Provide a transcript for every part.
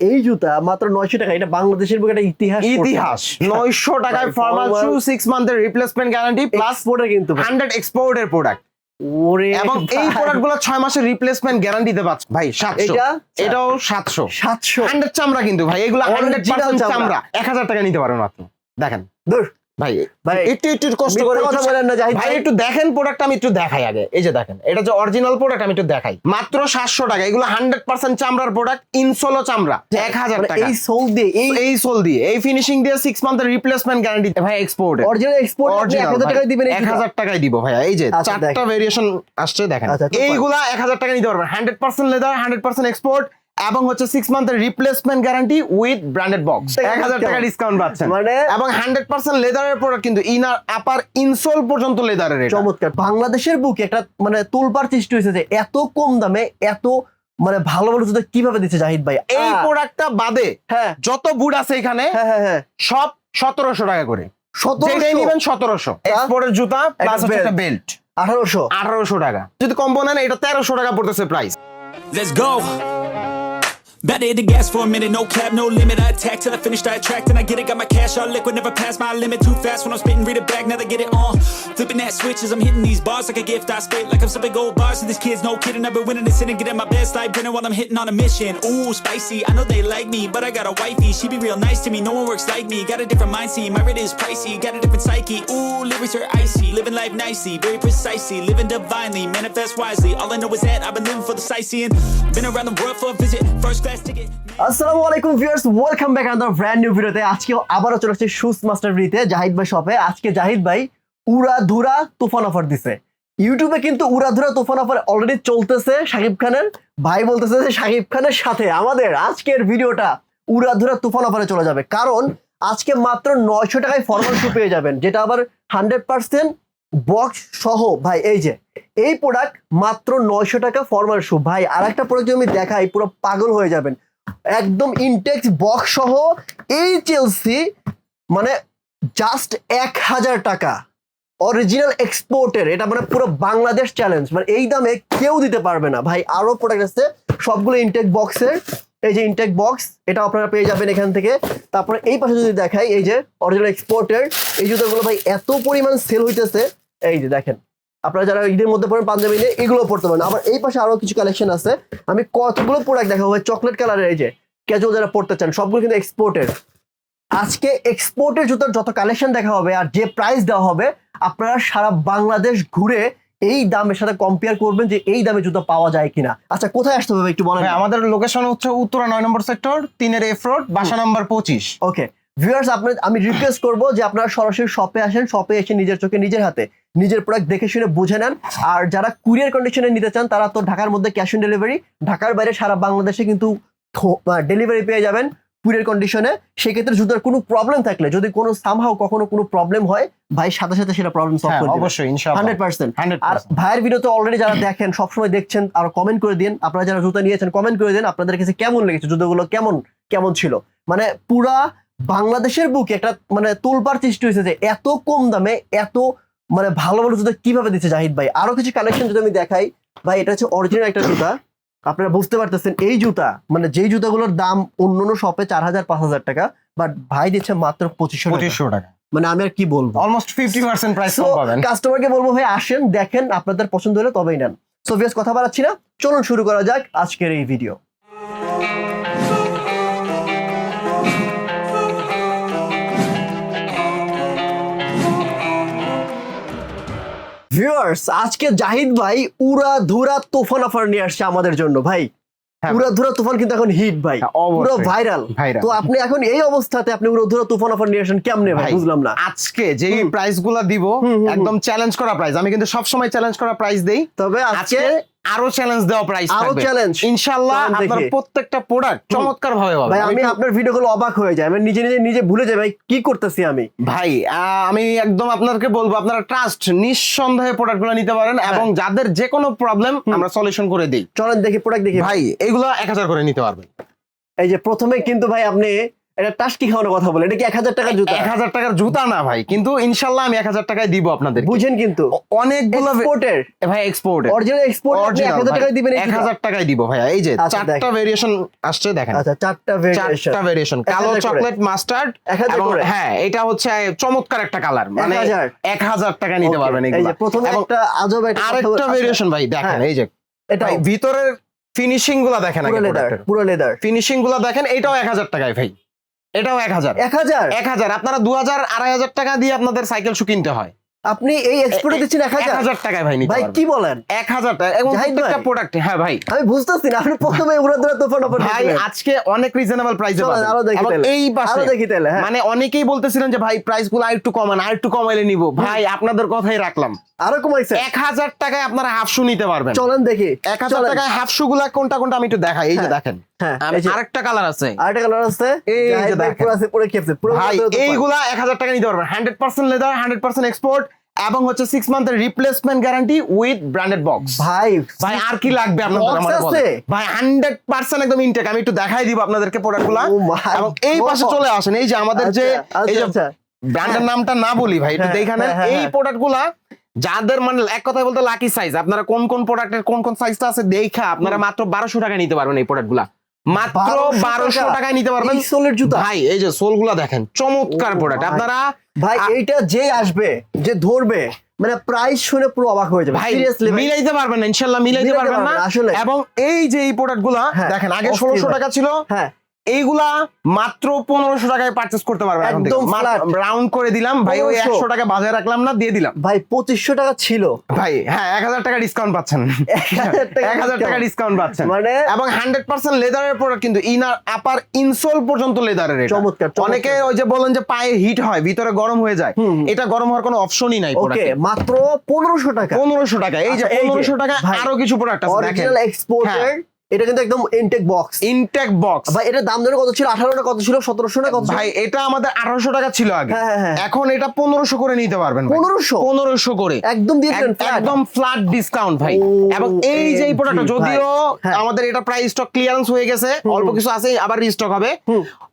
এই জুতা মাত্র নয়শো টাকা এটা বাংলাদেশের বুকে একটা ইতিহাস ইতিহাস নয়শো টাকায় ফর্মাল শু সিক্স মান্থের রিপ্লেসমেন্ট গ্যারান্টি প্লাস প্রোডাক্ট কিন্তু। হান্ড্রেড এক্সপোর্টের প্রোডাক্ট ওরে এবং এই প্রোডাক্টগুলো ছয় মাসের রিপ্লেসমেন্ট গ্যারান্টি দেবে ভাই সাতশো। এটা? এটাও সাতশো। সাতশো। হান্ড্রেড চামড়া কিন্তু ভাই এগুলো হান্ড্রেড চামড়া। এক হাজার টাকা নিতে পারেন আপনি দেখেন। ভাই ভাই একটু একটু কষ্ট করে কথা বলেন না জাহিদ ভাই ভাই। একটু দেখেন প্রোডাক্ট আমি একটু দেখাই আগে। এই যে দেখেন এটা যে অরিজিনাল প্রোডাক্ট আমি একটু দেখাই। মাত্র সাতশো টাকা এগুলো হান্ড্রেড পার্সেন্ট চামড়ার প্রোডাক্ট ইনসোলো চামড়া এক হাজার মানে টাকা। এই সোল দিয়ে এই এই সোল দিয়ে এই ফিনিশিং দিয়ে সিক্স মান্থের রিপ্লেসমেন্ট গ্যারান্টি ভাই এক্সপোর্ট অরিজিনাল এক্সপোর্ট আপনি এক হাজার টাকায় দিবেন এই এক জুতা? হাজার টাকায় দিব ভাইয়া। এই যে আচ্ছা, চারটা ভেরিয়েশন আসছে দেখেন। আচ্ছা, এইগুলা এক হাজার টাকা নিতে পারবেন। Hundred percent leather hundred percent export এবং হচ্ছে six মান্থের replacement guarantee with branded box এক হাজার টাকা ডিসকাউন্ট পাচ্ছেন। মানে এবং হান্ড্রেড পার্সেন্ট লেদারের প্রোডাক্ট কিন্তু ইনার আপার ইনসোল পর্যন্ত লেদারের এটা। চমৎকার। বাংলাদেশের বুকে একটা মানে তোলপার সৃষ্টি হয়েছে যে এত কম দামে এত মানে ভালো ভালো জুতা কীভাবে দিচ্ছে জাহিদ ভাই? এই প্রোডাক্টটা বাদে হ্যাঁ। যত বুট আছে এখানে হ্যাঁ হ্যাঁ হ্যাঁ। সব সতেরোশো টাকা করে। যেটাই সতেরোশো নিবেন সতেরোশো। এক্সপোর্টের জুতা প্লাস। একটা বেল্ট আঠারোশো। আঠারোশো টাকা। যদি কম্বো নেন এটা তেরোশো টাকা পড়তেছে price Let's go. Better hit the gas for a minute, no cap, no limit. I attack till I finish, I attract and I get it. Got my cash all liquid, never pass my limit. Too fast when I'm spitting, read it back, now they get it on. Flipping that switch as I'm hitting these bars like a gift. I spit like I'm some big old bars. And these kids, no kidding, I've been winning this and getting my best life grinning while I'm hitting on a mission. Ooh, spicy, I know they like me, but I got a wifey. She be real nice to me, no one works like me. Got a different mind, see, my rate is pricey. Got a different psyche, ooh, lyrics are icy. Living life nicely, very precisely. Living divinely, manifest wisely. All I know is that I've been living for the sightseeing. Been around the world for a visit, first class. আসসালামু আলাইকুম viewers welcome back brand new ভিডিওতে আবারও চলে আসছে shoes master ভিডিওতে জাহিদ ভাই শপে আজকে জাহিদ ভাই উড়া ধুরা তুফান অফার দিছে। ইউটিউবে কিন্তু উড়া ধুরা তুফান অফার অলরেডি চলতেছে শাকিব খানের। ভাই বলতেছে যে শাকিব খানের সাথে আমাদের আজকের ভিডিওটা উড়া ধুরা তুফান অফারে চলে যাবে। কারণ আজকে মাত্র নয়শো টাকায় ফর্মাল শু পেয়ে যাবেন, যেটা আবার হান্ড্রেড পার্সেন্ট বক্স সহ, ভাই, এই যে, এই প্রোডাক্ট মাত্র নয়শো টাকা ফর্মাল শু ভাই আর একটা প্রোডাক্ট যদি আমি দেখাই, পুরো পাগল হয়ে যাবেন। একদম ইনটেক্স বক্স সহ, এই চেলসি মানে জাস্ট এক হাজার টাকা। অরিজিনাল এক্সপোর্টের এটা মানে পুরো বাংলাদেশ চ্যালেঞ্জ মানে এই দামে কেউ দিতে পারবে না। ভাই, আরও প্রোডাক্ট আছে, সবগুলো ইনটেক বক্সের এই যে ইনটেক বক্স এটা আপনারা পেয়ে যাবেন এখান থেকে। তারপরে এই পাশে যদি দেখাই, এই যে অরিজিনাল এক্সপোর্টের এই জুতোগুলো ভাই এত পরিমাণ সেল হইতেছে। এই যে দেখেন, আপনারা যারা ঈদের মধ্যে পড়েন, পাঞ্জাবি নিয়ে এগুলো পড়তে পারেন। আবার এই পাশে আরও কিছু কালেকশন আছে। আমি কতগুলো প্রোডাক্ট দেখাবো ভাই? চকলেট কালারের এই যে ক্যাজুয়াল যারা পড়তে চান, সবগুলো কিন্তু এক্সপোর্টের আজকে এক্সপোর্টের জুতোর যত কালেকশন দেখা হবে আর যে প্রাইস দেওয়া হবে, আপনারা সারা বাংলাদেশ ঘুরে এই দামের সাথে কম্পেয়ার করবেন যে এই দামে জুতো পাওয়া যায় কিনা। আচ্ছা কোথায় আসতে হবে একটু বলেন। আমাদের লোকেশন হচ্ছে উত্তরা নয় নম্বর সেক্টর তিনের এফ রোড বাসা নাম্বার পঁচিশ। ওকে ভিউয়ার্স আপনার আমি রিকোয়েস্ট করব যে আপনারা সরাসরি শপে আসেন শপে এসে নিজের চোখে নিজের হাতে নিজের প্রোডাক্ট দেখে শুনে বুঝে নেন। আর যারা কুরিয়ার কন্ডিশনে নিতে চান তারা তো ঢাকার মধ্যে ক্যাশ অন ডেলিভারি ঢাকার বাইরে সারা বাংলাদেশে কিন্তু ডেলিভারি পেয়ে যাবেন। কুরিয়ার কন্ডিশনে সেক্ষেত্রে জুতার কোনো প্রবলেম থাকলে যদি কোনো সামহাও কখনো কোনো প্রবলেম হয় ভাই সাথে সাথে সেটা প্রবলেম সলভ হ্যাঁ করে অবশ্যই ইনশাআল্লাহ। হান্ড্রেড পার্সেন্ট হান্ড্রেড আর ভাইয়ের ভিডিও তো অলরেডি যারা দেখেন সবসময় দেখছেন আর কমেন্ট করে দিন। আপনারা যারা জুতা নিয়েছেন কমেন্ট করে দিন আপনাদের কাছে কেমন লেগেছে জুতোগুলো কেমন কেমন ছিল? মানে পুরা বাংলাদেশের বুকে একটা মানে তোলপার সৃষ্টি হয়েছে যে এত কম দামে এত মানে ভালো ভালো জুতা কীভাবে দিচ্ছে জাহিদ ভাই? আরও কিছু কালেকশন যদি আমি দেখাই ভাই এটা হচ্ছে অরিজিনাল একটা জুতা। আপনারা বুঝতে পারতেছেন এই জুতা মানে যেই জুতাগুলোর দাম অন্য অন্য শপে চার হাজার পাঁচ হাজার টাকা বাট ভাই দিচ্ছে মাত্র পঁচিশশো টাকা। পঁচিশশো টাকা। মানে আমি আর কি বলব? অলমোস্ট ফিফটি পার্সেন্ট প্রাইস পাবেন। কাস্টমারকে বলব ভাই আসেন দেখেন আপনাদের পছন্দ হলে তবেই নেন। সো বেশ কথা বাড়াচ্ছি না। চলুন শুরু করা যাক আজকের এই ভিডিও ভিউয়ার্স আজকে জাহিদ ভাই উড়া ধুরা তুফান অফার নিয়ে আসছে আমাদের জন্য ভাই। হ্যাঁ। উড়া ধুরা তুফান কিন্তু এখন হিট ভাই। হ্যাঁ, পুরো ভাইরাল। তো আপনি এখন এই অবস্থাতে আপনি উড়া ধুরা তুফান অফার নিয়ে আসেন কেমনে ভাই? বুঝলাম না। আজকে যেই প্রাইসগুলা দিব। একদম চ্যালেঞ্জ করা প্রাইস আমি কিন্তু সবসময় চ্যালেঞ্জ করা প্রাইস দেই। তবে আজকে আরও চ্যালেঞ্জ দেওয়া প্রাইস আরও challenge? ইনশাআল্লাহ আপনার প্রত্যেকটা প্রোডাক্ট চমৎকার ভাবে হবে। ভাই আমি আপনার ভিডিওগুলো অবাক হয়ে যায় আমি নিজে নিজে নিজে ভুলে যাই ভাই কি করতেছি আমি? ভাই আহ, আমি একদম আপনাকে বলব আপনারা ট্রাস্ট নিঃসন্দেহে প্রোডাক্টগুলো নিতে পারেন হ্যাঁ। এবং যাদের যে কোনো প্রবলেম আমরা সলিউশন করে দিই। চলেন দেখি প্রোডাক্ট দেখি। ভাই এগুলো এক হাজার করে নিতে পারবেন। এই যে প্রথমে কিন্তু ভাই আপনি এটা টাস কি খাওয়ানোর কথা বলে এটা কি এক হাজার টাকার জুতা? এক হাজার টাকার জুতা না ভাই কিন্তু ইনশাল্লাহ আমি এক হাজার টাকায় দিব আপনাদের বুঝেন কিন্তু অনেকগুলো এক্সপোর্টের ভাই এক্সপোর্ট অরিজিনাল এক্সপোর্ট এক হাজার টাকায় দিবেন এক হাজার টাকায় দিব ভাই এই যে আচ্ছা, চারটা ভেরিয়েশন আসছে দেখেন। আচ্ছা চারটা ভেরিয়েশন চারটা ভেরিয়েশন কালো চকলেট মাস্টার্ড হ্যাঁ এটা হচ্ছে চমৎকার একটা কালার মানে এক হাজার টাকা নিতে পারবেন এই এগুলো। যে প্রথমে একটা আজব একটা আরেকটা ভেরিয়েশন ভাই দেখেন হ্যাঁ। এই যে। এটা ভিতরের ফিনিশিংগুলা দেখেন পুরো লেদার পুরো লেদার ফিনিশিংগুলা দেখেন এটাও এক হাজার টাকায় ভাই। এটাও এক হাজার। এক হাজার? এক হাজার। আপনারা দু হাজার আড়াই হাজার টাকা দিয়ে আপনাদের সাইকেল শু কিনতে হয়। আপনি এই এক্সপোর্টে দিচ্ছেন এক হাজার? টাকায় ভাই ভাই কি বলেন? এক হাজার টাকা এবং প্রত্যেকটা। প্রোডাক্ট হ্যাঁ ভাই। আমি বুঝতেছি না আপনি প্রথমে উড়া ধরে তোফান অফার ভাই আজকে অনেক রিজনেবল প্রাইসে আরও দেখি তাহলে। এই পাশে আরও দেখি তাহলে হ্যাঁ। মানে অনেকেই বলতেছিলেন যে ভাই প্রাইসগুলো একটু কমান আর একটু কমাইলে নিব। ভাই আপনাদের কথাই রাখলাম। আরও কমাইছে। এক হাজার টাকায় আপনারা হাফ শু নিতে পারবেন। চলেন দেখি। এক হাজার। টাকায় হাফ শু গুলা কোনটা কোনটা আমি একটু দেখাই। এই যে হ্যাঁ, দেখেন। হ্যাঁ আরেকটা কালার আছে। আরেকটা কালার আছে। এই যে জাহিদ ভাই দেখেন। পুরো আছে পুরো খেপছে পুরো ভাই উড়া ধরে তোফান। এইগুলা এক হাজার টাকা নিতে পারবেন। Hundred percent leather hundred percent export এবং হচ্ছে six মান্থের replacement guarantee with branded box ভাই ভাই আর কি লাগবে আপনাদের বলেন। ভাই হান্ড্রেড পার্সেন্ট একদম ইনটেক আমি একটু দেখাই দিব আপনাদেরকে প্রোডাক্টগুলা Oh এবং এই পাশে চলে আসেন। এই যে আমাদের যে আচ্ছা, এই যে আচ্ছা, আচ্ছা। ব্র্যান্ডের নামটা না বলি ভাই একটু হ্যাঁ, দেখানে হ্যাঁ, হ্যাঁ, এই হ্যাঁ। প্রোডাক্টগুলা যাদের মানে এক কথায় বলতে লাকি সাইজ আপনারা কোন কোন প্রোডাক্টের কোন কোন সাইজটা আছে দেখা আপনারা মাত্র বারোশো টাকায় নিতে পারবেন এই প্রোডাক্টগুলা মাত্র বারোশো টাকায় নিতে পারবেন। সোলের জুতা। ভাই এই যে সোলগুলা দেখেন চমৎকার প্রোডাক্ট আপনারা ভাই এইটা যে আসবে যে ধরবে মানে প্রাইস শুনে পুরো অবাক হয়ে যাবে। সিরিয়াসলি মিলাইতে পারবেন না ইনশাল্লাহ মিলাইতে পারবেন না। আসলে। এবং এই যে এই প্রোডাক্টগুলা হ্যাঁ, দেখেন আগে ষোলোশো। টাকা ছিল হ্যাঁ। এইগুলা মাত্র পনেরোশো টাকায় পার্চেস করতে পারবে একদম রাউন্ড করে দিলাম। ভাই ওই একশো টাকা বাজারে রাখলাম না দিয়ে দিলাম। ভাই পঁচিশশো টাকা ছিল। ভাই হ্যাঁ এক হাজার টাকা ডিসকাউন্ট পাচ্ছেন। এক হাজার টাকা ডিসকাউন্ট পাচ্ছেন। মানে এবং হান্ড্রেড পার্সেন্ট লেদারের প্রোডাক্ট কিন্তু ইনার আপার ইনসোল পর্যন্ত লেদারের চমৎকার। অনেকে ওই যে বলেন যে পায়ে হিট হয় ভিতরে গরম হয়ে যায়। এটা গরম হওয়ার কোনো অপশনই নাই ওকে মাত্র পনেরোশো টাকা। পনেরোশো টাকা। এই যে আচ্ছা, পনেরোশো টাকা আরও কিছু প্রোডাক্ট আছে অরিজিনাল এক্সপোর্টের এটা কিন্তু একদম ইনটেক বক্স ইনটেক বক্স ভাই এটা দাম ধরে কত ছিল? আঠারো না কত ছিল? সতেরোশো না কত ভাই এটা আমাদের আঠারোশো টাকা ছিল আগে। হ্যাঁ, হ্যাঁ, হ্যাঁ। এখন এটা পনেরোশো করে নিতে পারবেন পনেরোশো? পনেরোশো করে। একদম দিয়ে একদম ফ্ল্যাট ডিসকাউন্ট ভাই। এবং এই যে এই প্রোডাক্ট যদিও। আমাদের এটা প্রায় স্টক ক্লিয়ারেন্স হয়ে গেছে অল্প কিছু আছে আবার রিস্টক হবে।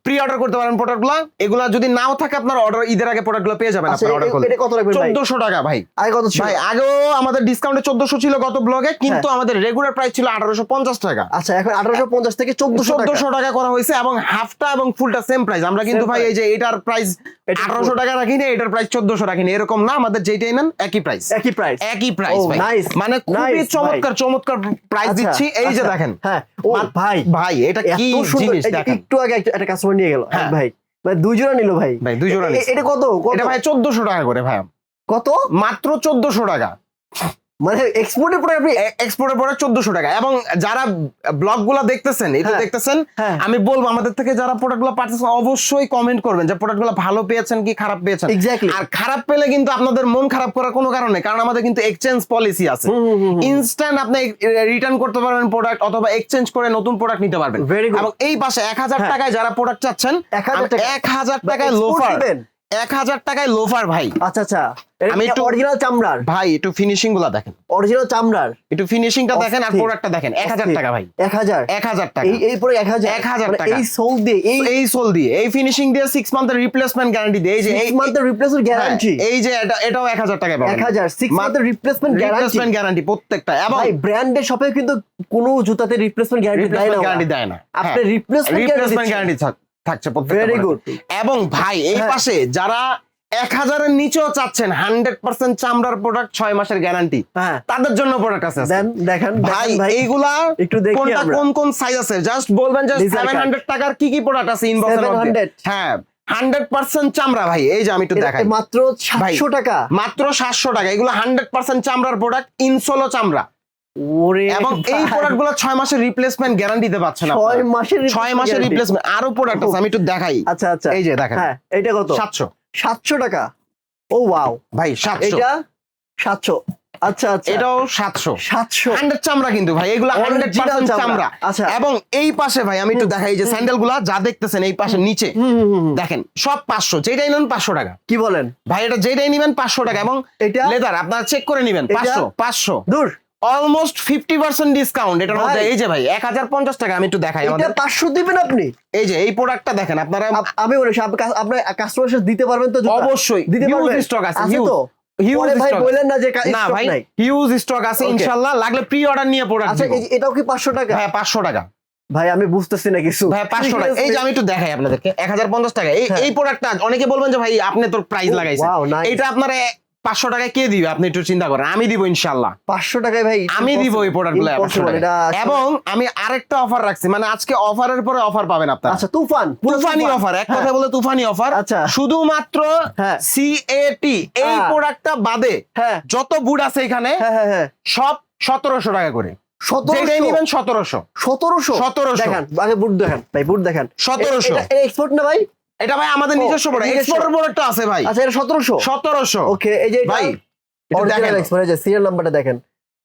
প্রি অর্ডার করতে পারেন প্রোডাক্টগুলো এগুলা যদি নাও থাকে আপনার অর্ডার ঈদের আগে প্রোডাক্টগুলো পেয়ে যাবেন আচ্ছা আপনার অর্ডার করলে। এটা কত ভাই? চোদ্দশো টাকা ভাই। আগে কত ছিল? ভাই আগেও আমাদের ডিসকাউন্টে চোদ্দশো ছিল গত ব্লগে কিন্তু হ্যাঁ। আমাদের রেগুলার প্রাইস ছিল আঠারোশো পঞ্চাশ টাকা। আচ্ছা এখন আঠারোশো পঞ্চাশ থেকে চোদ্দশো টাকা। চোদ্দশো টাকা করা হয়েছে এবং হাফটা এবং ফুলটা সেম প্রাইস আমরা কিন্তু ভাই এই যে এটার প্রাইস এটা আঠারোশো টাকা রাখিনি এটার প্রাইস চোদ্দশো রাখিনি এরকম না আমাদের যেটাই নেন একই প্রাইস একই প্রাইস একই প্রাইস Oh, ভাই। nice, মানে খুবই চমৎকার চমৎকার প্রাইস আচ্ছা, দিচ্ছি। এই যে আচ্ছা, দেখেন। হ্যাঁ ও ভাই। ভাই এটা কি জিনিস দেখেন। একটু আগে একটা- একটা কাস্টমার নিয়ে গেল। হ্যাঁ। ভাই ভাই দুই জোড়া নিল ভাই। ভাই দুই জোড়া এটা কত? কত? এটা ভাই চোদ্দশো টাকা করে ভাই। কত? মাত্র চোদ্দশো টাকা। মানে এক্সপোর্টের পরে আপনি এক্সপোর্টের পরে চোদ্দশো টাকা। এবং যারা ব্লগগুলা দেখতেছেন তো হ্যাঁ, দেখতেছেন হ্যাঁ। আমি বলব আমাদের থেকে যারা প্রোডাক্টগুলো পাচ্ছেন অবশ্যই কমেন্ট করবেন যে প্রোডাক্টগুলো ভালো পেয়েছেন কি খারাপ পেয়েছেন। এক্স্যাক্টলি আর খারাপ পেলে কিন্তু আপনাদের মন খারাপ করার কোনো কারণ নেই কারণ আমাদের কিন্তু এক্সচেঞ্জ পলিসি আছে। ইনস্ট্যান্ট আপনি রিটার্ন করতে পারবেন প্রোডাক্ট অথবা এক্সচেঞ্জ করে নতুন প্রোডাক্ট নিতে পারবেন। এবং এই পাশে এক হাজার হ্যাঁ। টাকায় যারা প্রোডাক্ট চাচ্ছেন 1000 টাকা। এক হাজার টাকায় লোফার? এক হাজার টাকায় লোফার ভাই। আচ্ছা আচ্ছা। আমি একটু- অরিজিনাল চামড়ার? ভাই একটু ফিনিশিংগুলা দেখেন। অরিজিনাল চামড়ার? একটু ফিনিশিংটা দেখেন আর প্রোডাক্টটা দেখেন। এক হাজার টাকা ভাই। এক হাজার? এক হাজার টাকা। এই এই পরে এক হাজার? 1000 মানে টাকা। এই সোল দিয়ে এই এই সোল দিয়ে এই ফিনিশিং দিয়ে সিক্স মান্থের রিপ্লেসমেন্ট গ্যারান্টি দিয়ে এই যে এই মান্থের রিপ্লেসমেন্ট গ্যারান্টি এই যে এটা এটাও এক হাজার টাকায় পাবেন। এক হাজার। সিক্স মান্থের রিপ্লেসমেন্ট গ্যারান্টি রিপ্লেসমেন্ট গ্যারান্টি প্রত্যেকটা। এবং ভাই ব্র্যান্ডের শপে কিন্তু কোনো জুতাতে রিপ্লেসমেন্ট গ্যারান্টি দেয় না গ্যারান্টি দেয় না। আপনি রিপ্লেসমেন্ট রিপ্লেসমেন্ট গ্যারান্টি থাকছে product এ। এবং ভাই এই হ্যাঁ। পাশে যারা এক হাজারের নিচেও চাচ্ছেন হান্ড্রেড পার্সেন্ট চামড়ার প্রোডাক্ট ছয় মাসের গ্যারান্টি তাদের জন্য প্রোডাক্ট আছে দেখেন ভাই এইগুলা একটু কোনটা কোন কোন সাইজ আছে? জাস্ট বলবেন যে সেভেন হান্ড্রেড টাকার কি কি প্রোডাক্ট আছে ইনবক্সের 700 হ্যাঁ হান্ড্রেড পার্সেন্ট চামড়া ভাই এই যে আমি একটু দেখাই। মাত্র সাতশো টাকা। মাত্র সাতশো টাকা এগুলো হান্ড্রেড পার্সেন্ট চামড়ার প্রোডাক্ট ইনসোলো চামড়া। ওরে এবং এই ভাই, প্রোডাক্টগুলো ছয় মাসের রিপ্লেসমেন্ট গ্যারান্টিতে পাচ্ছেন। মাসের ছয় মাসের রিপ্লেসমেন্ট আরও প্রোডাক্ট আছে আমি একটু দেখাই। আচ্ছা আচ্ছা। এই যে দেখেন। হ্যাঁ এটা কত? টাকা। ও ওয়াও ভাই এটা সাতশো। আচ্ছা আচ্ছা। এটাও হান্ড্রেড চামড়া কিন্তু ভাই এগুলো চামড়া। আচ্ছা। এবং এই পাশে ভাই আমি একটু দেখাই এই যে স্যান্ডেলগুলা যা দেখতেছেন এই পাশে নিচে। দেখেন সব পাঁচশো। যেটাই নেন পাঁচশো টাকা। কি বলেন? ভাই এটা যেটাই নিবেন পাঁচশো টাকা এবং এটা? লেদার আপনারা চেক করে নিবেন? পাঁচশো পাঁচশো। দূর। অলমোস্ট ফিফটি পার্সেন্ট ডিসকাউন্ট এটার মধ্যে এই যে ভাই এক হাজার পঞ্চাশ টাকা আমি একটু দেখাই আমাদের। পাঁচশো দিবেন আপনি? এই যে এই প্রোডাক্টটা দেখেন আপনারা আমি বলেছি আপনি কাস্টমার সাথে দিতে পারবেন তো অবশ্যই। দিতে পারবেন? স্টক আছে তো? হিউজ স্টক বললেন না যে না ভাই হিউজ স্টক আছে ইনশাআল্লাহ লাগলে প্রি অর্ডার নিয়ে প্রোডাক্ট আচ্ছা এটাও কি পাঁচশো টাকা? ভাই পাঁচশো টাকা। ভাই আমি বুঝতেছি না কিছু। ভাই টাকা। এই যে আমি একটু দেখাই আপনাদেরকে। এক হাজার পঞ্চাশ টাকা। এই হ্যাঁ। এই প্রোডাক্টটা অনেকে বলবেন যে ভাই আপনি তোর প্রাইস লাগাইছেন। এটা আপনার পাঁচশো টাকায় কে দিবে? আপনি একটু চিন্তা করেন। আমি দিব ইনশাল্লাহ পাঁচশো টাকায় ভাই আমি দিব এই প্রোডাক্টগুলো এবং আমি আরেকটা অফার রাখছি। মানে আজকে অফারের পরে অফার পাবেন আপনারা। আচ্ছা তুফান তুফানি অফার এক হ্যাঁ। কথা বলে তুফানি অফার আচ্ছা। শুধুমাত্র হ্যাঁ। সিএটি এই হ্যাঁ। প্রোডাক্টটা বাদে হ্যাঁ। যত বুট আছে এখানে হ্যাঁ হ্যাঁ হ্যাঁ। সব সতেরোশো টাকা করে। সতেরোশো? সতেরোশো। সতেরোশো? 1700 দেখান আগে বুট দেখেন। ভাই বুট দেখান। 1700 এক্সপোর্ট না ভাই? এটা ভাই আমাদের নিজস্ব প্রোডাক্ট নিজস্ব। এক্সপোর্টের প্রোডাক্ট আছে ভাই। আচ্ছা এটা সতেরোশো? সতেরোশো। ওকে এই যে ভাই অরিজিনাল এক্সপোর্ট যে সিরিয়াল নাম্বারটা দেখেন।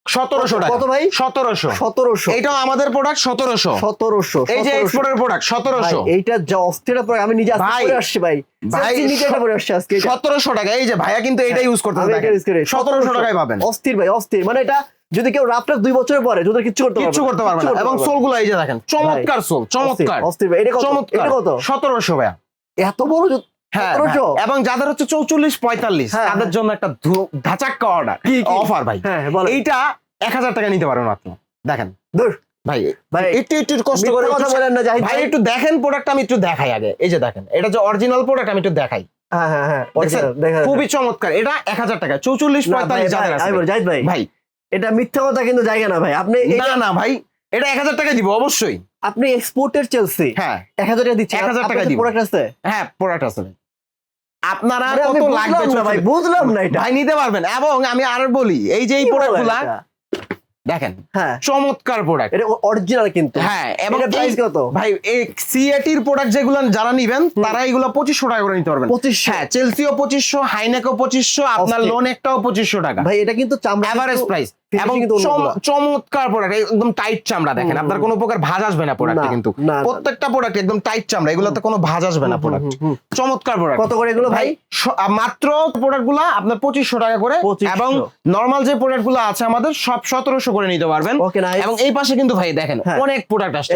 সতেরোশো টাকা। কত ভাই? সতেরোশো। সতেরোশো। এটাও আমাদের প্রোডাক্ট সতেরোশো। সতেরোশো এই যে। এক্সপোর্টের প্রোডাক্ট সতেরোশো। এইটা যা অস্থির পরে আমি নিজে আসছি ভাই। ভাই, নিজে এটা পরে আসছি আজকে এটা। সতেরোশো টাকা। এই যে ভাইয়া কিন্তু এটা ইউজ করতে করি। সতেরোশো টাকায় পাবেন। অস্থির ভাই অস্থির। মানে এটা যদি কেউ রাফটা দুই বছরের পরে যদি কিছু করতে কিচ্ছু করতে পারবে না। এবং সোলগুলো এই যে দেখেন চমৎকার সোল চমৎকার। অস্থির ভাই এটা কত? চমৎকার। এটা কত? সতেরোশো ভাইয়া। এত বড় হ্যাঁ 1700? হ্যাঁ। এবং যাদের হচ্ছে চৌচল্লিশ পঁয়তাল্লিশ হ্যাঁ, তাদের জন্য একটা ধাচাক্কা অর্ডার? অফার ভাই। এইটা এক হাজার টাকা নিতে পারেন আপনি দেখেন। দূর ভাই ভাই একটু একটু কষ্ট করে কথা বলেন না ভাই একটু দেখেন প্রোডাক্ট আমি একটু দেখাই আগে। এই যে দেখেন এটা যে অরিজিনাল প্রোডাক্ট আমি একটু দেখাই। হ্যাঁ হ্যাঁ হ্যাঁ? খুবই চমৎকার। এটা এক হাজার টাকা চৌচল্লিশ পঁয়তাল্লিশ ভাই ভাই এটা মিথ্যা কথা কিন্তু জায়গা না ভাই। আপনি না না ভাই এটা এক হাজার টাকা দিব অবশ্যই। আপনি এক্সপোর্টের চেলসি হ্যাঁ। এক হাজার টাকা দিচ্ছেন। 1000 টাকা দিব। প্রোডাক্ট আছে? হ্যাঁ প্রোডাক্ট আছে আপনারা কত লাগবে ভাই বুঝলাম না এটা। ভাই নিতে পারবেন। এবং আমি আর বলি এই যে এই কি বলে প্রোডাক্টগুলা এটা? দেখেন হ্যাঁ। চমৎকার প্রোডাক্ট এটা অরিজিনাল কিন্তু। হ্যাঁ এবং প্রাইস কত? ভাই এই সিএটির প্রোডাক্ট যেগুলো যারা নিবেন তারা এগুলো পঁচিশশো টাকা করে নিতে পারবেন। পঁচিশশো। হ্যাঁ চেলসিও পঁচিশশো হাইনেকও পঁচিশশো আপনার লোন একটাও পঁচিশশো টাকা। ভাই এটা কিন্তু চামড়া এভারেজ প্রাইস এবং। চমৎকার প্রোডাক্ট একদম টাইট চামড়া দেখেন। আপনার কোনো প্রকার ভাঁজ আসবে না প্রোডাক্টে কিন্তু। প্রত্যেকটা প্রোডাক্ট একদম টাইট চামড়া এগুলোতে কোনো ভাঁজ আসবে না প্রোডাক্ট। চমৎকার প্রোডাক্ট কত করে এগুলো ভাই মাত্র প্রোডাক্টগুলা আপনার পঁচিশশো টাকা করে এবং নর্মাল যে প্রোডাক্টগুলো আছে আমাদের সব সতেরোশো করে নিতে পারবেন। এবং এই পাশে কিন্তু ভাই দেখেন হ্যাঁ। অনেক প্রোডাক্ট আসছে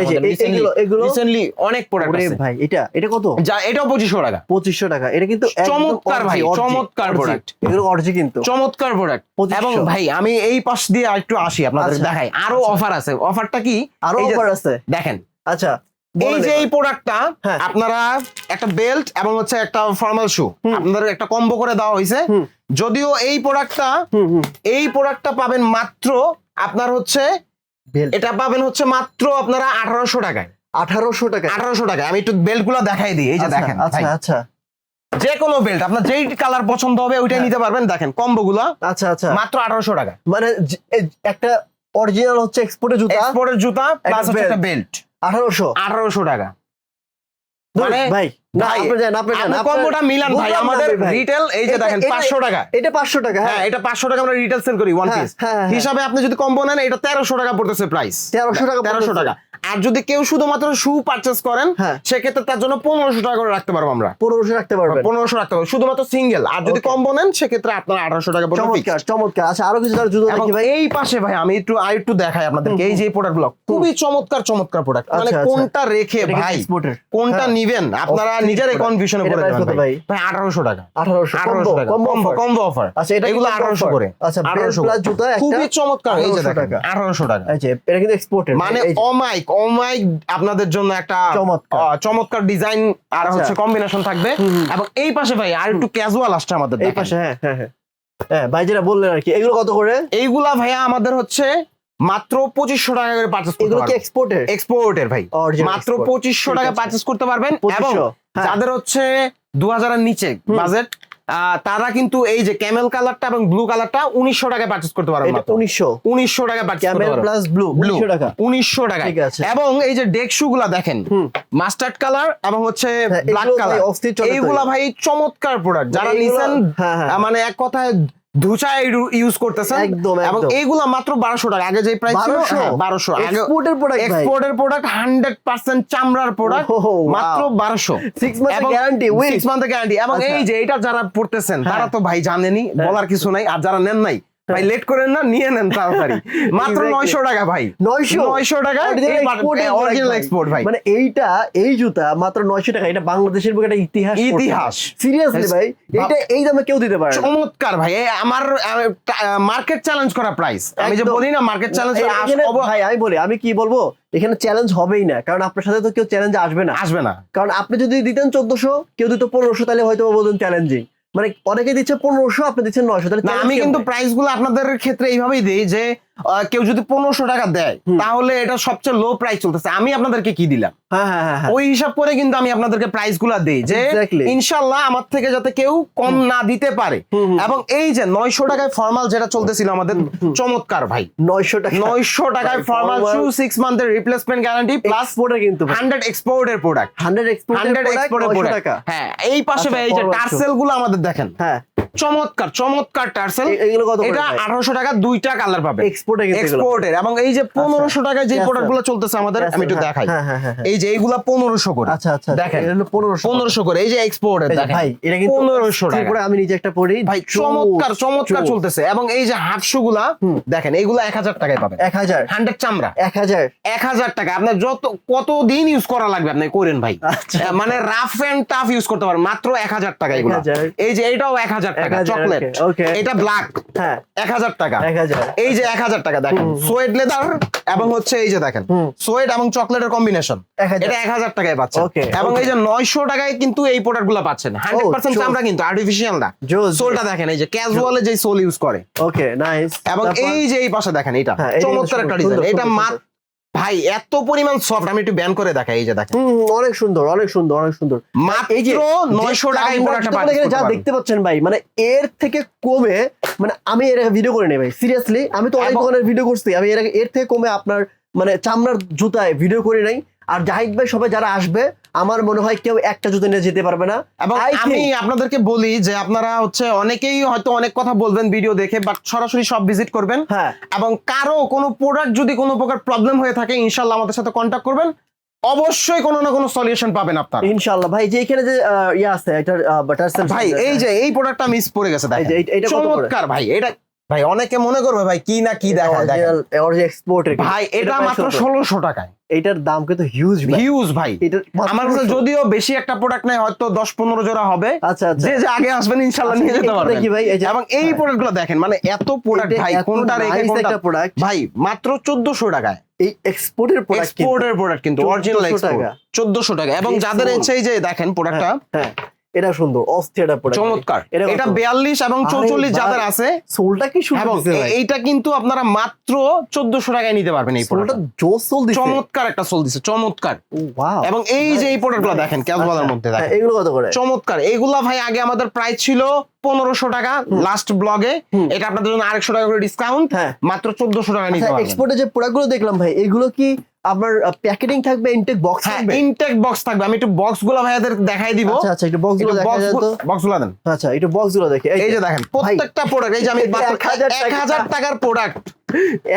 রিসেন্টলি অনেক প্রোডাক্ট আছে ভাই এটা এটা কত? যা এটাও পঁচিশশো টাকা। পঁচিশশো টাকা। এটা কিন্তু চমৎকার ভাই, চমৎকার প্রোডাক্ট এগুলো অর্জি কিন্তু। চমৎকার প্রোডাক্ট এবং ভাই আমি এই পাশ দিয়ে একটু আসি আপনাদের আচ্ছা, দেখাই। আরও অফার আছে। অফারটা কি? আরও অফার আছে। দেখেন। আচ্ছা এই যে এই প্রোডাক্টটা হ্যাঁ। আপনারা একটা বেল্ট এবং হচ্ছে একটা ফর্মাল শু আপনাদের একটা কম্বো করে দেওয়া হয়েছে। যদিও এই প্রোডাক্টটা এই প্রোডাক্টটা পাবেন মাত্র আপনার হচ্ছে বেল্ট এটা পাবেন হচ্ছে মাত্র আপনারা আঠারোশো টাকায়। আঠারোশো টাকা আঠারোশো টাকায়। আমি একটু বেল্টগুলো দেখাই দিই। এই যে আচ্ছা, দেখেন আচ্ছা আচ্ছা। যে কোনো বেল্ট আপনার যেই কালার পছন্দ হবে ওইটাই হ্যাঁ। নিতে পারবেন। দেখেন কম্বো গুলা আচ্ছা আচ্ছা। মাত্র আঠারোশো টাকা। মানে একটা অরিজিনাল হচ্ছে এক্সপোর্টের জুতা এক্সপোর্টের জুতা প্লাস হচ্ছে একটা বেল্ট আঠারোশো। আঠারোশো টাকা। মানে ভাই। না আপনি যান আপনি যান কম্বোটা মিলান ভাই আমাদের রিটেল এই যে দেখেন এটা- পাঁচশো টাকা। এটা পাঁচশো টাকা হ্যাঁ। হ্যাঁ এটা পাঁচশো টাকা আমরা রিটেল সেল করি ওয়ান হ্যাঁ, পিস হ্যাঁ, হ্যাঁ। হিসাবে আপনি যদি কম্বো নেন এটা তেরোশো টাকা পড়তেছে প্রাইস 1300 টাকা তেরোশো পড়তেছে। টাকা। আর যদি কেউ শুধুমাত্র শু পারচেস করেন হ্যাঁ। সেক্ষেত্রে তার জন্য পনেরোশো টাকা করে রাখতে পারব আমরা। পনেরোশো রাখতে পারবেন। পনেরোশো রাখতে পারব। শুধুমাত্র সিঙ্গেল আর যদি কম্বো নেন সেক্ষেত্রে আপনার আঠারোশো টাকা চমৎকার চমৎকার। আচ্ছা আরও কিছু জুতো দেখি ভাই। এই পাশে ভাই আমি একটু আর একটু দেখাই আপনাদেরকে। এই যে প্রোডাক্টগুলো খুবই চমৎকার চমৎকার প্রোডাক্ট মানে আচ্ছা, আচ্ছা। কোনটা রেখে ভাই? কোনটা হ্যাঁ। নিবেন? আপনারা নিজেরাই। কনফিউশনে পড়ে যাবেন ভাই? ভাই? ভাই আঠারোশো টাকা। আঠারোশো আঠারোশো টাকা। কম্বো কম্বো কম্বো অফার আচ্ছা এটা এগুলো কিন্তু আঠারোশো offer। করে। আচ্ছা আঠারোশো প্লাস জুতা একটা। খুবই চমৎকার। এই যে দেখেন। টাকা। আঠারোশো টাকা। আচ্ছা এটা কিন্তু এক্সপোর্টের মানে অমাইক অমাইক আপনাদের জন্য একটা চমৎকার। চমৎকার ডিজাইন আর আচ্ছা। হচ্ছে কম্বিনেশন থাকবে। এবং এই পাশে ভাই আর একটু ক্যাজুয়াল আসছে আমাদের এই পাশে হ্যাঁ হ্যাঁ হ্যাঁ। হ্যাঁ ভাই যেটা বললেন আর কি এগুলো কত করে? এইগুলা ভাইয়া আমাদের হচ্ছে মাত্র পঁচিশশো টাকা করে পার্চেস করতে পারবেন। এক্সপোর্টের এক্সপোর্টের ভাই। মাত্র পঁচিশশো টাকা পার্চেস করতে পারবেন এবং 2500 হ্যাঁ। যাদের হচ্ছে দু হাজারের নিচে বাজেট তারা কিন্তু এই যে ক্যামেল কালারটা এবং ব্লু কালারটা উনিশশো টাকা পার্চেস করতে পারবেন এটা উনিশশো। উনিশশো টাকা purchase camel plus blue blue উনিশশো টাকা। উনিশশো টাকা এবং এই যে ডেক শু গুলা দেখেন। মাস্টার্ড কালার এবং হচ্ছে ব্ল্যাক কালার এইগুলা ভাই চমৎকার প্রোডাক্ট যারা নিছেন হ্যাঁ, হ্যাঁ। মানে এক কথায় ধুচা ইউজ করতেছেন? একদম, এবং। এইগুলা মাত্র বারোশো টাকা। আগে যে প্রাইস ছিল বারোশো? এক্সপোর্টের প্রোডাক্ট এক্সপোর্টের প্রোডাক্ট হান্ড্রেড পার্সেন্ট চামড়ার প্রোডাক্ট Oh, মাত্র বারোশো। Six month guarantee six month guarantee এবং আচ্ছা। এই যে এটা যারা পড়তেছেন হ্যাঁ। তারা তো ভাই জানেনি বলার কিছু নাই। আর যারা নেন নাই ভাই লেট করেন না নিয়ে নেন তাড়াতাড়ি। মাত্র Exactly. নয়শো টাকা ভাই। 900 নয়শো টাকা Original অরিজিনাল এক্সপোর্ট ভাই। মানে এইটা এই জুতা মাত্র নয়শো টাকা এটা বাংলাদেশের বুকে একটা ইতিহাস ইতিহাস। সিরিয়াসলি ভাই এটা এই দামে কেউ দিতে পারে চমৎকার ভাই। আমার মার্কেট চ্যালেঞ্জ করা প্রাইস আমি যে বলি না মার্কেট চ্যালেঞ্জ ভাই আমি বলি আমি কি বলব? এখানে চ্যালেঞ্জ হবেই না কারণ আপনার সাথে তো কেউ চ্যালেঞ্জ আসবে না। আসবে না। কারণ আপনি যদি দিতেন চোদ্দশো কেউ দিত পনেরোশো তাহলে হয়তো বলতেন চ্যালেঞ্জিং মানে অনেকে দিচ্ছে পনেরোশো আপনি দিচ্ছেন নয়শো তাহলে আমি কিন্তু প্রাইসগুলো আপনাদের ক্ষেত্রে এইভাবেই দিই যে কেউ যদি পনেরোশো টাকা দেয় তাহলে এটা সবচেয়ে লো প্রাইস চলতেছে। আমি আপনাদেরকে কি দিলাম? হ্যাঁ হ্যাঁ হ্যাঁ ওই হিসাব করে কিন্তু আমি আপনাদেরকে প্রাইসগুলা দিই যে ইনশাল্লাহ আমার থেকে যাতে কেউ কম না দিতে পারে। এবং এই যে নয়শো টাকায় ফর্মাল যেটা চলতেছিল আমাদের চমৎকার ভাই। নয়শো টাকা। নয়শো টাকায় ফর্মাল শু সিক্স মান্থের রিপ্লেসমেন্ট গ্যারান্টি প্লাস এক্সপোর্টের কিন্তু হান্ড্রেড এক্সপোর্টের প্রোডাক্ট হান্ড্রেড এক্সপোর্টের প্রোডাক্ট হ্যাঁ এই পাশে আচ্ছা, ভাই এই যে টার্সেলগুলো আমাদের দেখেন। হ্যাঁ। চমৎকার চমৎকার টার্সেল। এ- এগুলো কত এটা ভাই? আঠারোশো টাকা দুইটা কালার পাবে। এক্সপোর্টে কিন্তু এক্সপোর্টের এবং এই যে পনেরোশো টাকায় যে Yes, প্রোডাক্টগুলো চলতেছে আমাদের আমি একটু দেখাই। হ্যাঁ, হ্যাঁ, হ্যাঁ। এই যে এইগুলা পনেরোশো করে। আচ্ছা আচ্ছা দেখেন। এটা হলো পনেরোশো পনেরোশো করে। এই যে এক্সপোর্টের দেখেন। ভাই এটা কিন্তু পনেরোশো টাকা। ত্রিপুরা আমি নিজে একটা পড়ি। ভাই চমৎকার চমৎকার চলতেছে। এবং এই যে হাফ শু গুলা দেখেন এইগুলা এক হাজার টাকায় পাবেন। এক হাজার। হান্ড্রেড চামড়া। এক হাজার। এক হাজার টাকা। আপনার যত কত দিন ইউজ করা লাগবে আপনি করেন ভাই? আচ্ছা। মানে রাফ এন্ড টাফ ইউজ করতে পারেন। মাত্র এক হাজার টাকা এগুলো। এই যে এটাও এক হাজার টাকা। চকলেট. এটা ব্ল্যাক হ্যাঁ। এক হাজার টাকা। এই যে এক হাজার টাকা দেখেন। সোয়েড লেদার এবং হচ্ছে এই যে দেখেন। সোয়েড এবং চকলেটের কম্বিনেশন এটা এক হাজার টাকায় পাচ্ছেন। এবং এই যে নয়শো টাকায় কিন্তু এই প্রোডাক্টগুলো পাচ্ছেন হান্ড্রেড পার্সেন্ট. চামড়া কিন্তু আর্টিফিশিয়াল না. সোলটা দেখেন এই যে ক্যাজুয়ালে যে সোল ইউজ করে। ওকে নাইস এবং এই যে এই পাশে দেখেন এটা হ্যাঁ, চমৎকার একটা ডিজাইন এটা মাত্র ভাই এত পরিমাণ সফট আমি একটু ব্যান করে দেখাই এই যে দেখেন। অনেক সুন্দর অনেক সুন্দর অনেক সুন্দর। মাত্র এই যে নয়শো টাকায় এখানে যা দেখতে পাচ্ছেন ভাই মানে এর থেকে কমে মানে আমি এর ভিডিও করে নেই ভাই সিরিয়াসলি আমি তো অনেক দোকানের ভিডিও করছি আমি এর এর থেকে কমে আপনার মানে চামড়ার জুতায় ভিডিও করে নাই। আর জাহিদ ভাই সবাই যারা আসবে আমার মনে হয় কেউ একটা জুতা নিয়ে যেতে পারবে না। এবং আমি আপনাদেরকে বলি যে আপনারা হচ্ছে অনেকেই হয়তো অনেক কথা বলবেন ভিডিও দেখে বাট সরাসরি সব ভিজিট করবেন। হ্যাঁ। এবং কারও কোনো প্রোডাক্ট যদি কোনো প্রকার প্রবলেম হয়ে থাকে ইনশাল্লাহ আমাদের সাথে কন্ট্যাক্ট করবেন। অবশ্যই কোনো না কোনো সলিউশন পাবেন আপনারা। ইনশাআল্লাহ। ভাই যে এখানে যে ইয়ে আছে এটার বাটারসেল ভাই এই যে এই প্রোডাক্টটা মিস পড়ে গেছে দেখেন? চমৎকার ভাই এটা ভাই অনেকে মনে করবে ভাই কি না কি দেখা এক্সপোর্টের ভাই এটা মাত্র ষোলোশো টাকায়। এটার দাম কিন্তু হিউজ হিউজ ভাই। আমার কাছে যদিও বেশি একটা প্রোডাক্ট নাই হয়তো দশ পনেরো জোড়া হবে। আচ্ছা আচ্ছা। যে যে আগে আসবেন ইনশাল্লাহ আচ্ছা, নিয়ে যেতে পারবেন। ভাই, এবং এই হ্যাঁ। প্রোডাক্টগুলো দেখেন মানে এত প্রোডাক্ট ভাই কোনটা রেখে কোনটা একটা product। ভাই মাত্র চোদ্দশো টাকায়। এই এক্সপোর্টের প্রোডাক্ট এক্সপোর্টের প্রোডাক্ট কিন্তু অরিজিনাল এক্সপোর্ট টাকা। চোদ্দশো টাকা। এবং যাদের। হচ্ছে এই যে দেখেন প্রোডাক্টটা হ্যাঁ। এটা সুন্দর অস্থির এটা প্রোডাক্ট চমৎকার। এটা এটা কত? বিয়াল্লিশ এবং আরে চৌচল্লিশ ভাই, যাদের আছে সোলটা কি সুন্দর এইটা কিন্তু আপনারা মাত্র চোদ্দশো টাকায় নিতে পারবেন এই জোস সোল দিছে। চমৎকার একটা সোল দিছে চমৎকার। ওয়াও এবং এই যে এই প্রোডাক্টগুলো দেখেন ক্যাজুয়ালের মধ্যে দেখেন। আচ্ছা, এগুলো কত করে? চমৎকার। এগুলা ভাই আগে আমাদের প্রাইস ছিল পনেরোশো টাকা লাস্ট ব্লগে। এটা আপনাদের জন্য আরেকশো টাকা করে ডিসকাউন্ট হ্যাঁ। মাত্র চোদ্দশো টাকা নিতে আচ্ছা এক্সপোর্টে যে প্রোডাক্টগুলো দেখলাম ভাই এগুলো কি আপনার প্যাকেটিং থাকবে ইনটেক বক্স হ্যাঁ থাকবে? ইনটেক বক্স থাকবে। আমি একটু বক্সগুলো ভাইয়াদের দেখাই দিব। আচ্ছা আচ্ছা একটু বক্সগুলো দেখা যায় তো। বক্সগুলো দেন। আচ্ছা একটু বক্সগুলো দেখি। এই যে দেখেন প্রত্যেকটা প্রোডাক্ট এই যে আমি 1000 হাজার টাকার প্রোডাক্ট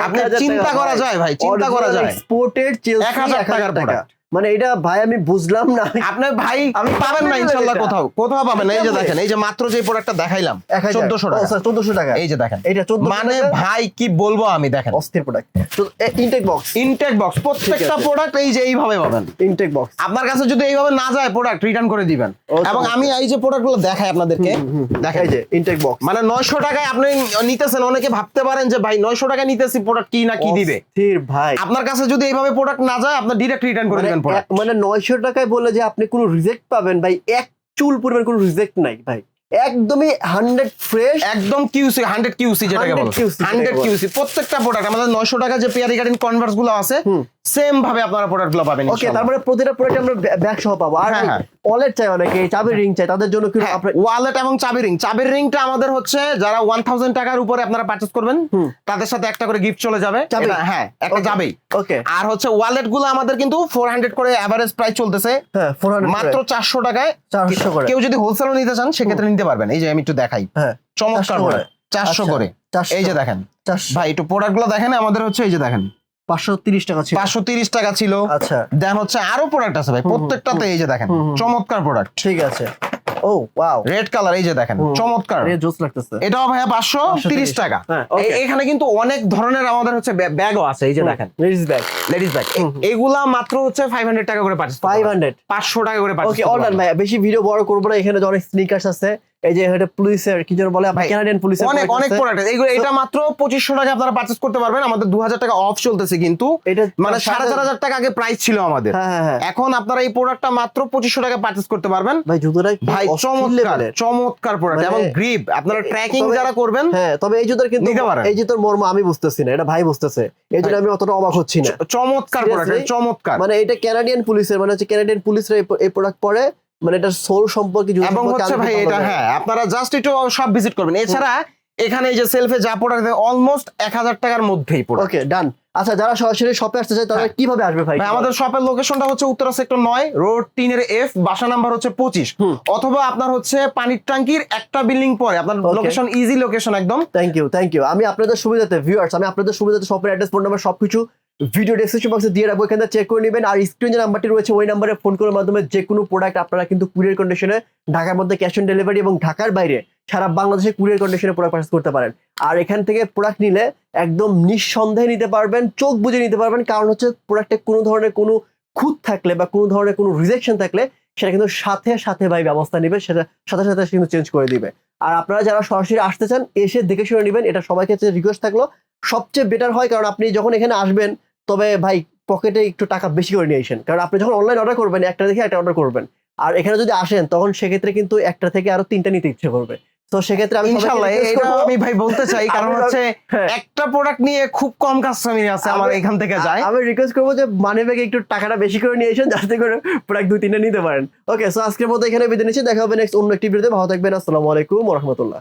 আপনি চিন্তা করা যায় ভাই, চিন্তা করা যায়। এক্সপোর্টেড চেলসি 1000 টাকার টাকা। product। মানে এটা ভাই আমি বুঝলাম না। আপনি ভাই আমি পাবেন না এটা। কোথাও। কোথাও পাবেন না। এই যে দেখেন এই যে মাত্র যে প্রোডাক্টটা দেখাইলাম 1000 চোদ্দশো টাকা। চোদ্দশো টাকা। এই যে দেখেন। এটা চোদ্দ মানে ভাই কি বলব আমি দেখেন। অস্থির product intact box intact box প্রত্যেকটা প্রোডাক্ট এই যে এইভাবে পাবেন। ইনটেক বক্স আপনার কাছে যদি এইভাবে না যায় প্রোডাক্ট রিটার্ন করে দিবেন। এবং আমি এই যে প্রোডাক্টগুলো দেখাই আপনাদেরকে দেখাই যে ইনটেক বক্স মানে নয়শো টাকায় আপনি নিতেছেন অনেকে ভাবতে পারেন যে ভাই নয়শো টাকায় নিতেছি প্রোডাক্ট কি না কি দিবে? অস্থির ভাই। আপনার কাছে যদি এইভাবে প্রোডাক্ট না যায় আপনি ডিরেক্ট রিটার্ন করে মানে দিবেন প্রোডাক্ট মানে নয়শো টাকায় বলে যে আপনি কোনো রিজেক্ট পাবেন ভাই এক চুল পরিমাণ কোনো রিজেক্ট নাই ভাই। একদমই হান্ড্রেড ফ্রেশ একদম Q C hundred Q C যেটাকে 100 বলে। হান্ড্রেড কিউসি প্রত্যেকটা প্রোডাক্ট আমাদের নয়শো টাকা যে পেয়ারি গার্ডেন কনভার্সগুলো আছে। সেম ভাবে আপনারা পাবেন ওকে তারপরে প্রতিটা প্রোডাক্ট আমরা ব্যাগ সহ পাবো। আর হ্যাঁ, হ্যাঁ। ওয়ালেট চাই অনেকে চাবি রিং চাই তাদের জন্য কি হ্যাঁ, ওয়ালেট এবং চাবি রিং চাবির রিংটা আমাদের হচ্ছে যারা ওয়ান থাউজেন্ড টাকার উপরে আপনারা করবেন তাদের সাথে একটা করে গিফট চলে যাবে। হ্যাঁ একটা যাবেই। ওকে আর হচ্ছে ওয়ালেটগুলো আমাদের কিন্তু ফোর হান্ড্রেড করে অ্যাভারেজ প্রাইস চলতেছে। হ্যাঁ মাত্র চারশো টাকায় চারশো করে। কেউ যদি হোলসেলও নিতে চান সেক্ষেত্রে নিতে পারবেন। এই যে আমি একটু দেখাই। হ্যাঁ চমৎকার করে। চারশো আচ্ছা, করে। এই যে দেখেন। ভাই একটু প্রোডাক্টগুলো দেখেন আমাদের হচ্ছে এই যে দেখেন। পাঁচশো তিরিশ টাকা ছিল। পাঁচশো তিরিশ টাকা ছিল। আচ্ছা। দেন হচ্ছে আরও প্রোডাক্ট আছে ভাই প্রত্যেকটাতে এই যে দেখেন। চমৎকার প্রোডাক্ট ঠিক আছে। ও ওয়াও রেড কালার এই যে দেখেন চমৎকার। আরে জোস লাগতেছে। এটাও ভাইয়া পাঁচশো তিরিশ 530 টাকা। হ্যাঁ, এখানে কিন্তু অনেক ধরনের আমাদের হচ্ছে ব্যাগও আছে এই যে দেখেন। Ladies bag ladies bag. এগুলা মাত্র হচ্ছে ফাইভ হান্ড্রেড টাকা করে পাচ্ছি 500 পাঁচশো টাকা করে পাচ্ছি ওকে অনলাইন ভাই বেশি ভিডিও বড় করব না এখানে অনেক স্নিকার্স আছে। এই যে এটা পুলিশের কি যেন বলে কানাডিয়ান পুলিশের অনেক অনেক প্রোডাক্ট এটা মাত্র পঁচিশশো টাকা আপনারা পারচেস করতে পারবেন। আমাদের দু হাজার টাকা অফ চলতেছে কিন্তু। এটা মানে সাড়ে চার হাজার টাকা আগে প্রাইস ছিল আমাদের। হ্যাঁ হ্যাঁ হ্যাঁ। এখন আপনারা এই প্রোডাক্টটা মাত্র পঁচিশশো টাকা পারচেস করতে পারবেন। ভাই জুতোটা কি ভাই চমৎকার। চমৎকার প্রোডাক্ট মানে- এবং গ্রিপ আপনারা ট্র্যাকিং যারা করবেন হ্যাঁ তবে এই জুতোর কিন্তু। এই জুতোর মর্ম আমি বুঝতেছি না এটা ভাই বুঝতেছে। এই জন্য আমি অতটা অবাক হচ্ছি না। চমৎকার প্রোডাক্ট চমৎকার। মানে এটা কানাডিয়ান পুলিশের মানে হচ্ছে কানাডিয়ান পুলিশরা এই প্রোডাক্ট পরে মানে এটার সোল সম্পর্কে জুতো এবং হচ্ছে ভাই এটা হ্যাঁ আপনারা জাস্ট একটু সব ভিজিট করবেন। এছাড়া এখানে এই যে সেলফে যা প্রোডাক্ট অলমোস্ট এক হাজার টাকার মধ্যেই প্রোডাক্ট ওকে ডান আচ্ছা যারা সরাসরি শপে আসতে চায় তারা হ্যাঁ। কীভাবে আসবে ভাই? আমাদের শপের লোকেশনটা হচ্ছে উত্তরা সেক্টর নয় রোড তিনের এফ বাসা নাম্বার হচ্ছে পঁচিশ। অথবা আপনার হচ্ছে পানির ট্যাঙ্কির একটা বিল্ডিং পরে আপনার লোকেশন ইজি লোকেশন একদম। থ্যাংক ইউ থ্যাংক ইউ আমি আপনাদের সুবিধাতে ভিউয়ার্স আমি আপনাদের সুবিধাতে শপের অ্যাড্রেস ফোন নাম্বার সবকিছু ভিডিও ডেসক্রিপশন বক্সে দিয়ে রাখব এখানে চেক করে নেবেন। আর স্ক্রিন যে নাম্বারটি রয়েছে, ওই নাম্বারে ফোন করার মাধ্যমে যে কোনো প্রোডাক্ট আপনারা কিন্তু কুরিয়ার কন্ডিশনে ঢাকার মধ্যে ক্যাশ অন ডেলিভারি এবং ঢাকার বাইরে সারা বাংলাদেশে কুরিয়ার কন্ডিশনে প্রোডাক্ট পারচেস করতে পারেন। আর এখান থেকে প্রোডাক্ট নিলে একদম নিঃসন্দেহে নিতে পারবেন, চোখ বুঝে নিতে পারবেন। কারণ হচ্ছে প্রোডাক্টে কোনো ধরনের কোনো খুঁত থাকলে বা কোনো ধরনের কোনো রিজেকশন থাকলে সেটা কিন্তু সাথে সাথে ভাই ব্যবস্থা নেবে, সেটা সাথে সাথে কিন্তু চেঞ্জ করে দিবে। আর আপনারা যারা সরাসরি আসতে চান, এসে দেখে শুনে নেবেন। এটা সবাইকে রিকোয়েস্ট থাকল। সবচেয়ে বেটার হয় কারণ আপনি যখন এখানে আসবেন, তবে ভাই পকেটে একটু টাকা বেশি করে নিয়ে আসেন। কারণ আপনি যখন অনলাইন অর্ডার করবেন, একটা দেখে একটা অর্ডার করবেন। আর এখানে যদি আসেন, তখন সেক্ষেত্রে কিন্তু একটা থেকে আরও তিনটা নিতে ইচ্ছে করবে। তো সেক্ষেত্রে আমি এটা আমি ভাই বলতে চাই কারণ হচ্ছে হ্যাঁ। একটা প্রোডাক্ট নিয়ে খুব কম কাস্টমার আছে আমার এখান থেকে যায়। আমি রিকোয়েস্ট করব যে মানে ব্যাগে একটু টাকাটা বেশি করে নিয়ে এসেন যাতে করে প্রোডাক্ট দুই তিনটা নিতে পারেন। ওকে সো আজকের মতো এখানে বিদায় নিচ্ছি দেখা হবে নেক্সট অন্য একটি ভিডিওতে ভালো থাকবেন আসসালামু আলাইকুম রহমতুল্লাহ।